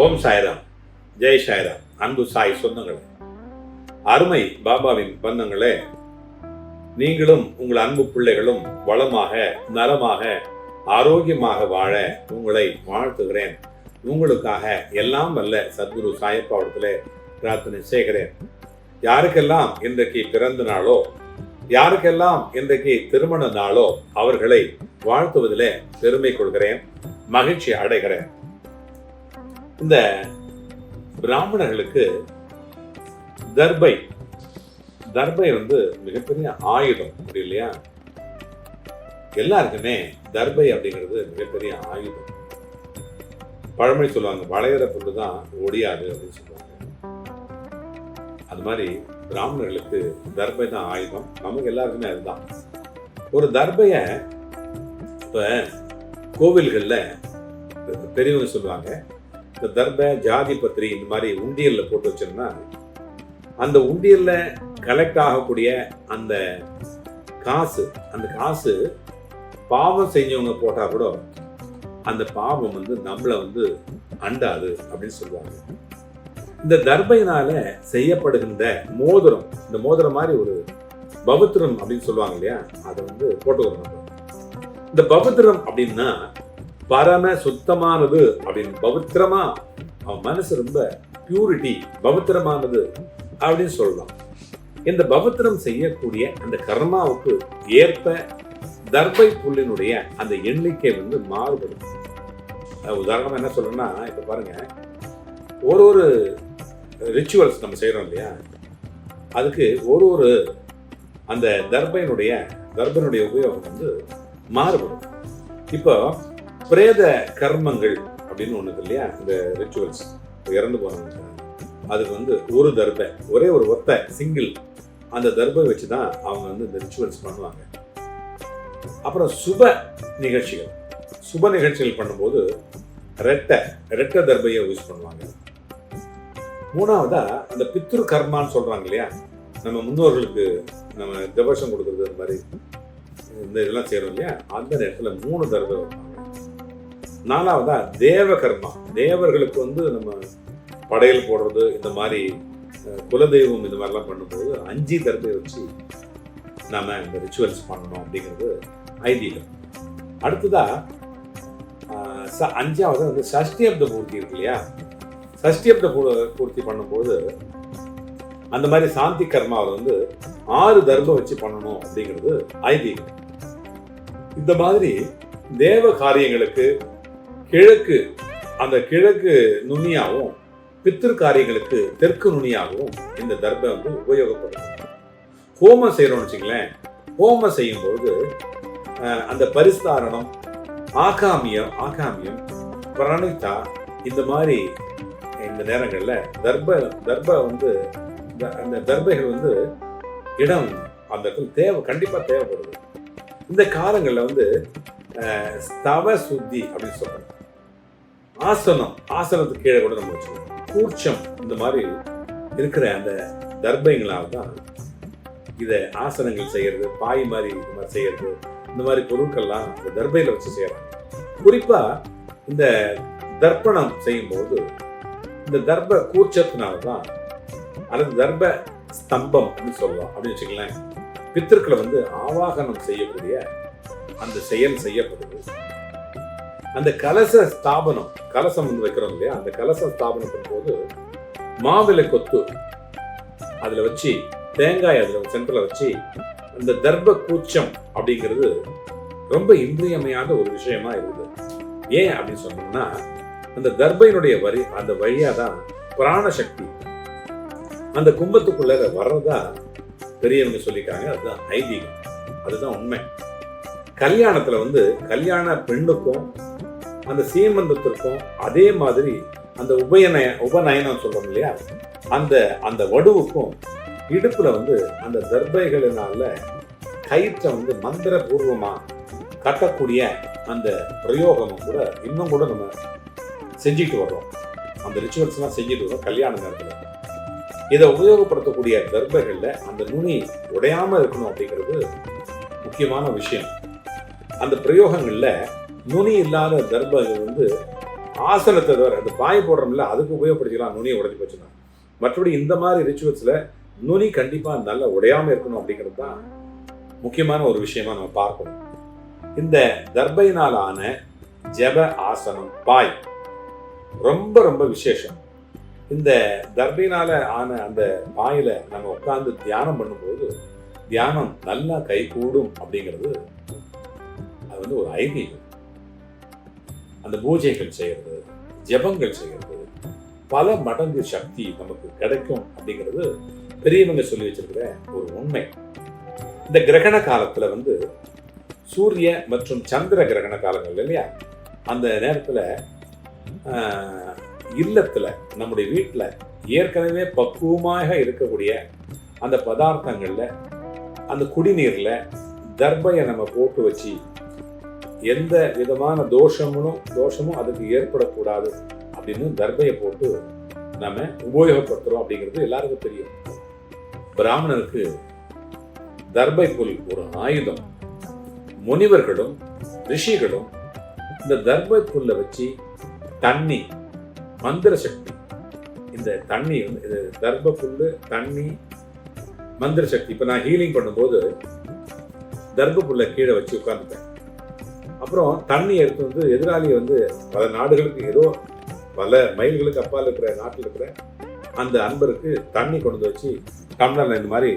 ஓம் சாய்ராம். ஜெய் சாய்ராம். அன்பு சாய் சொந்தங்களே. அருமை பாபாவின் பந்தங்களே நீங்களும் உங்கள் அன்பு பிள்ளைகளும் வளமாக நலமாக ஆரோக்கியமாக வாழ உங்களை வாழ்த்துகிறேன். உங்களுக்காக எல்லாம் வல்ல சத்குரு சாயப்பாவடத்தில் பிரார்த்தனை செய்கிறேன். யாருக்கெல்லாம் இன்றைக்கு பிறந்த நாளோ யாருக்கெல்லாம் இன்றைக்கு திருமண நாளோ அவர்களை வாழ்த்துவதிலே பெருமை கொள்கிறேன் மகிழ்ச்சி அடைகிறேன். இந்த பிராமணர்களுக்கு தர்பை தர்பை வந்து மிகப்பெரிய ஆயுதம் அப்படி இல்லையா? எல்லாருக்குமே தர்பை அப்படிங்கிறது மிகப்பெரிய ஆயுதம். பழமொழி சொல்லுவாங்க வளையிற பொருள் தான் ஒடியாது அப்படின்னு சொல்லுவாங்க. அது மாதிரி பிராமணர்களுக்கு தர்பை தான் ஆயுதம். நமக்கு எல்லாருக்குமே அதுதான். ஒரு தர்பைய இப்ப கோவில்கள்ல பெரியவங்க சொல்லுவாங்க இந்த தர்பை ஜாதி பத்திரி இந்த மாதிரி உண்டியலில் போட்டு வச்சோம்னா அந்த உண்டியல்ல கலெக்ட் ஆகக்கூடிய அந்த காசு அந்த காசு பாவம் செஞ்சவங்க போட்டால் கூட அந்த பாவம் வந்து நம்மளை வந்து அண்டாது அப்படின்னு சொல்லுவாங்க. இந்த தர்பையினால செய்யப்படுகின்ற மோதிரம் இந்த மோதிரம் மாதிரி ஒரு பவித்திரம் அப்படின்னு சொல்லுவாங்க இல்லையா? அதை வந்து போட்டுக்கிறோம் இந்த பவித்திரம் அப்படின்னா பரம சுத்தமானது அப்படின்னு பவித்திரமா அவன் மனசு ரொம்ப பியூரிட்டி பவித்திரமானது அப்படின்னு சொல்லலாம் இந்த பவித்திரம் செய்யக்கூடிய அந்த கர்மாவுக்கு ஏற்ப தர்பை புல்லினுடைய அந்த எண்ணிக்கை வந்து மாறுபடும். உதாரணமாக என்ன சொல்றேன்னா இப்போ பாருங்க ஒரு ஒரு ரிச்சுவல்ஸ் நம்ம செய்கிறோம் இல்லையா? அதுக்கு ஒரு ஒரு அந்த தர்பையினுடைய தர்பனுடைய உபயோகம் வந்து மாறுபடும். இப்போ பிரேத கர்மங்கள் அப்படின்னு ஒன்று இல்லையா? இந்த ரிச்சுவல்ஸ் இறந்து போனவங்க. அதுக்கு வந்து ஒரு தர்பை ஒரே ஒரு ஒத்த சிங்கிள் அந்த தர்பை வச்சு தான் அவங்க வந்து இந்த ரிச்சுவல்ஸ் பண்ணுவாங்க. அப்புறம் சுப நிகழ்ச்சிகள். சுப நிகழ்ச்சிகள் பண்ணும்போது ரெட்டை ரெட்டை தர்பையை யூஸ் பண்ணுவாங்க. மூணாவதா அந்த பித்ரு கர்மான்னு சொல்றாங்க இல்லையா? நம்ம முன்னோர்களுக்கு நம்ம திவசம் கொடுக்கறது அந்த மாதிரி இந்த இதெல்லாம் செய்கிறோம் இல்லையா? அந்த நேரத்தில் மூணு தர்பை வைப்பாங்க. நாலாவதா தேவ கர்மா தேவர்களுக்கு வந்து நம்ம படையல் போடுறது இந்த மாதிரி குலதெய்வம் இந்த மாதிரிலாம் பண்ணும்போது அஞ்சு தரத்தை வச்சு நாம் இந்த ரிச்சுவல்ஸ் பண்ணணும் அப்படிங்கிறது ஐதீகம் அடுத்ததா ச- அஞ்சாவது வந்து சஷ்டி அப்த பூர்த்தி இருக்கு இல்லையா? சஷ்டியப்த பூ- பூர்த்தி பண்ணும்போது அந்த மாதிரி சாந்தி கர்மாவை வந்து ஆறு தர்மம் வச்சு பண்ணணும் அப்படிங்கிறது ஐதீகம் இந்த மாதிரி தேவ காரியங்களுக்கு கிழக்கு அந்த கிழக்கு நுனியாகவும் பித்திரு காரியங்களுக்கு தெற்கு நுனியாகவும் இந்த தர்பை வந்து உபயோகப்படும் ஹோமம் செய்யறோம்னு வச்சுங்களேன் ஹோமம் செய்யும்போது அந்த பரிஸ்தாரணம் ஆகாமியம் ஆகாமியம் பிரணிதா இந்த மாதிரி இந்த நேரங்களில் தர்ப தர்ப வந்து அந்த தர்பைகள் வந்து இடம் அந்த இடத்துல தேவை கண்டிப்பாக தேவைப்படுது. இந்த காலங்களில் வந்து ஸ்தவ சுத்தி அப்படின்னு சொல்கிறாங்க ஆசனம் ஆசனத்துக்கு கீழே கூட நம்ம வச்சுக்கணும் கூர்ச்சம் இந்த மாதிரி இருக்கிற அந்த தர்பைங்களால தான் இதை ஆசனங்கள் செய்யறது பாய் மாதிரி இந்த மாதிரி செய்யறது இந்த மாதிரி பொருட்கள்லாம் இந்த தர்பையில் வச்சு செய்யறாங்க. குறிப்பா இந்த தர்ப்பணம் செய்யும்போது இந்த தர்ப கூர்ச்சத்தினால தான் அல்லது தர்ப ஸ்தம்பம் அப்படின்னு சொல்லலாம் அப்படின்னு வச்சுக்கலாம் பித்திருக்களை வந்து ஆவாகனம் செய்யக்கூடிய அந்த செயல் செய்யப்படுது. அந்த கலச ஸ்தாபனம் கலசம் வந்து வைக்கிறோம் இல்லையா? அந்த கலச ஸ்தாபனத்தின் போது மாவிலை கொத்து அதுல வச்சு தேங்காய் அதுல சென்டர்ல வச்சு அந்த தர்ப கூச்சம் அப்படிங்கிறது ரொம்ப இன்றியமையாத ஒரு விஷயமா இருக்குது. ஏன் அப்படின்னு சொன்னோம்னா அந்த தர்பையினுடைய வரி அந்த வழியா தான் பிராணசக்தி அந்த கும்பத்துக்குள்ள வர்றதா பெரியவங்க சொல்லியிருக்காங்க. அதுதான் ஐதீகம். அதுதான் உண்மை. கல்யாணத்துல வந்து கல்யாண பெண்ணுக்கும் அந்த சீமந்தத்திற்கும் அதே மாதிரி அந்த உபயநய உபநயனம் சொல்றோம் இல்லையா? அந்த அந்த வடுவுக்கும் இடுப்புல வந்து அந்த தர்பைகளினால கயிற்றை வந்து மந்திரபூர்வமா கட்டக்கூடிய அந்த பிரயோகமும் கூட இன்னும் கூட நம்ம செஞ்சுட்டு வர்றோம். அந்த ரிச்சுவல்ஸ்லாம் செஞ்சுட்டு வரோம் கல்யாண நேரத்தில். இதை உபயோகப்படுத்தக்கூடிய தர்பைகள்ல அந்த நுனி உடையாமல் இருக்கணும் அப்படிங்கிறது முக்கியமான விஷயம். அந்த பிரயோகங்களில் நுனி இல்லாத தர்பம் வந்து ஆசனத்தை தவிர அந்த பாய் போடுறோம்ல அதுக்கு உபயோகப்படுத்திக்கலாம் நுனியை உடஞ்சி போச்சுன்னா. மற்றபடி இந்த மாதிரி ரிச்சுவல்ஸில் நுனி கண்டிப்பாக நல்லா உடையாமல் இருக்கணும் அப்படிங்கிறது தான் முக்கியமான ஒரு விஷயமா நம்ம பார்க்கணும். இந்த தர்பையினால் ஆன ஜெப ஆசனம் பாய் ரொம்ப ரொம்ப விசேஷம். இந்த தர்பினால ஆன அந்த பாயில நம்ம உட்கார்ந்து தியானம் பண்ணும்போது தியானம் நல்லா கைகூடும் அப்படிங்கிறது அது வந்து ஒரு ஐதீகம். அந்த பூஜைகள் செய்கிறது ஜெபங்கள் செய்கிறது பல மடங்கு சக்தி நமக்கு கிடைக்கும் அப்படிங்கிறது பெரியவங்க சொல்லி வச்சிருக்கிற ஒரு உண்மை. இந்த கிரகண காலத்தில் வந்து சூரிய மற்றும் சந்திர கிரகண காலங்கள் இல்லையா? அந்த நேரத்தில் இல்லத்தில் நம்முடைய வீட்டில் ஏற்கனவே பக்குவமாக இருக்கக்கூடிய அந்த பதார்த்தங்களில் அந்த குடிநீரில் தர்பையை நம்ம போட்டு வச்சு எந்த விதமான தோஷமும் தோஷமும் அதுக்கு ஏற்படக்கூடாது அப்படின்னு தர்பையை போட்டு நம்ம உபயோகப்படுத்துறோம் அப்படிங்கிறது எல்லாருக்கும் தெரியும். பிராமணருக்கு தர்பை புல் ஒரு ஆயுதம். முனிவர்களும் ரிஷிகளும் இந்த தர்பை புல்லை வச்சு தண்ணி மந்திர சக்தி. இந்த தண்ணி வந்து இது தர்ப புல்லு தண்ணி மந்திர சக்தி. இப்போ நான் ஹீலிங் பண்ணும்போது தர்ப புல்லை கீழே வச்சு உட்கார்ந்துட்டேன். அப்புறம் தண்ணி எடுத்து வந்து எதிராளி வந்து பல நாடுகளுக்கு ஏதோ பல மைல்களுக்கு அப்பால் இருக்கிற நாட்டில் இருக்கிற அந்த அன்பருக்கு தண்ணி கொண்டு வந்து வச்சு டம்ளரில் இந்த மாதிரி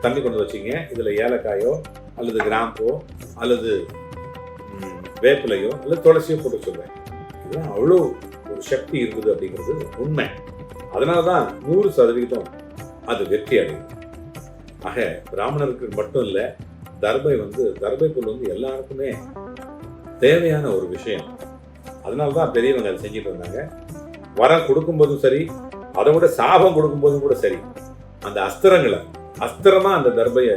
தண்ணி கொண்டு வந்து வச்சிங்க. இதில் ஏலக்காயோ அல்லது கிராம்போ அல்லது வேப்பிலையோ அல்லது துளசியோ போட்டு சொல்லுவேன் இதெல்லாம் அவ்வளோ ஒரு சக்தி இருக்குது அப்படிங்கிறது உண்மை. அதனால தான் நூறு சதவிகிதம் அது வெற்றி அடையும் ஆக பிராமணருக்கு மட்டும் இல்லை தர்பை வந்து தர்பை புல் வந்து எல்லாருக்குமே தேவையான ஒரு விஷயம். அதனால தான் பெரியவங்க அதை செஞ்சுட்டு இருந்தாங்க. வரம் கொடுக்கும்போதும் சரி அதை விட சாபம் கொடுக்கும்போதும் கூட சரி அந்த அஸ்திரங்களை அஸ்திரமா அந்த தர்பையை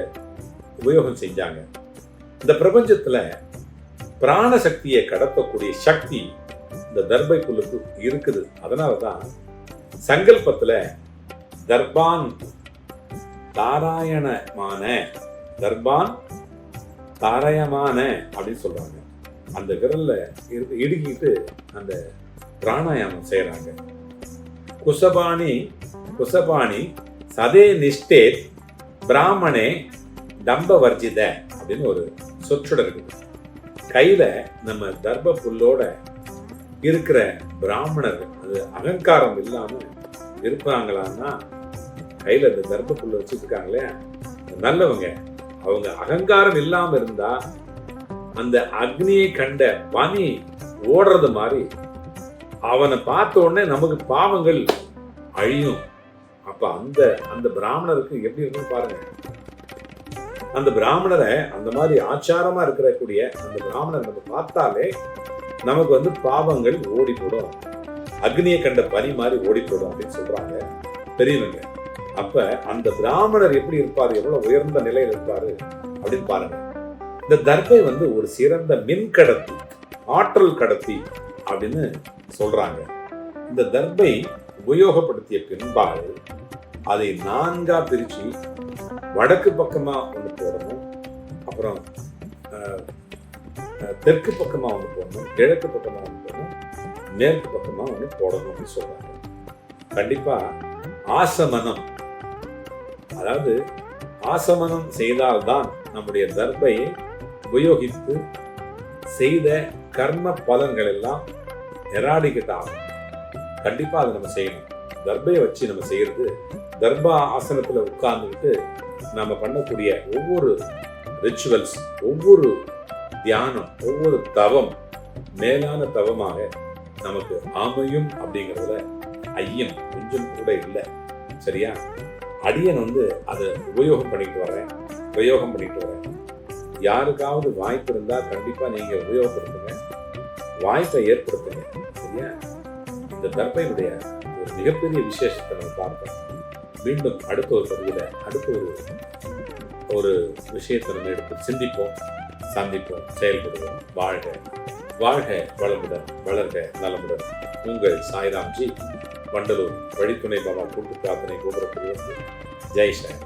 உபயோகம் செஞ்சாங்க. இந்த பிரபஞ்சத்தில் பிராண சக்தியை கடத்தக்கூடிய சக்தி இந்த தர்பை இருக்குது. அதனால தான் சங்கல்பத்துல தர்பான் தாராயணமான தர்பான் தாராயமான அப்படின்னு சொல்கிறாங்க அந்த விரலில் இடுக்கிட்டு அந்த பிராணாயாமம் செய்யறாங்க குசபாணி குசபாணி சதே நிஷ்டே பிராமணே தம்ப வர்ஜித அப்படின்னு ஒரு சொற்றொடர் இருக்குது. கையில நம்ம தர்ப புல்லோட இருக்கிற பிராமணர் அது அகங்காரம் இல்லாம இருப்பாங்களான்னா கையில இந்த தர்ப புல்லை வச்சுருக்காங்களே நல்லவங்க. அவங்க அகங்காரம் இல்லாம இருந்தா அந்த அக்னியை கண்ட பனி ஓடுறது மாதிரி அவனை பார்த்த உடனே நமக்கு பாவங்கள் அழியும். அப்ப அந்த அந்த பிராமணருக்கு எப்படி இருக்குன்னு பாருங்க. அந்த பிராமணரை அந்த மாதிரி ஆச்சாரமா இருக்கக்கூடிய அந்த பிராமணரை நம்ம பார்த்தாலே நமக்கு வந்து பாவங்கள் ஓடி போடும் அக்னியை கண்ட பனி மாதிரி ஓடி போடும் அப்படின்னு சொல்றாங்க. பெரியவங்க அப்ப அந்த பிராமணர் எப்படி இருப்பாரு? எவ்வளவு உயர்ந்த நிலையில் இருப்பாரு? அப்படின்னு பாருங்க. இந்த தர்பை வந்து ஒரு சிறந்த மின் கடத்தி ஆற்றல் கடத்தி அப்படின்னு சொல்றாங்க. இந்த தர்பை உபயோகப்படுத்திய பின்பாடு அதை நான்கா பிரிச்சு வடக்கு பக்கமா ஒன்று போடணும் அப்புறம் தெற்கு பக்கமா ஒன்று போடணும் கிழக்கு பக்கமா ஒன்று போடணும் மேற்கு பக்கமா ஒன்று போடணும் அப்படின்னு சொல்றாங்க. கண்டிப்பா ஆசமனம் அதாவது ஆசமனம் செய்தால்தான் நம்முடைய தர்பை உபயோகித்து செய்த கர்ம பலன்கள் எல்லாம் எராடிக்கிட்ட ஆகும் கண்டிப்பாக அதை நம்ம செய்யணும். தர்பையை வச்சு நம்ம செய்யறது தர்பா ஆசனத்துல உட்கார்ந்துக்கிட்டு நம்ம பண்ணக்கூடிய ஒவ்வொரு ரிச்சுவல்ஸ் ஒவ்வொரு தியானம் ஒவ்வொரு தவம் மேலான தவமாக நமக்கு அமையும் அப்படிங்கிறதுல ஐயம் கொஞ்சம் கூட இல்லை. சரியா? அடியன் வந்து அதை உபயோகம் பண்ணிட்டு வரேன் உபயோகம் பண்ணிட்டு வரேன் யாருக்காவது வாய்ப்பு இருந்தா கண்டிப்பா நீங்க உபயோகப்படுத்துங்க. வாய்ப்பை ஏற்படுத்துங்க. சரியா? இந்த தர்பையினுடைய ஒரு மிகப்பெரிய விசேஷத்தை நம்ம பார்த்தோம் மீண்டும் அடுத்த ஒரு பகுதியில் அடுத்த ஒரு ஒரு விஷயத்தை நம்ம எடுத்து சிந்திப்போம் சந்திப்போம் செயல்படுவோம். வாழ்க வாழ்க வளமுடன் வளர்க நலமுடன். உங்கள் சாய்ராம்ஜி வண்டலூர் வழித்துணை பாபா கூட்டு பிரார்த்தனை கோபுரத்தில் ஜெய் சாய்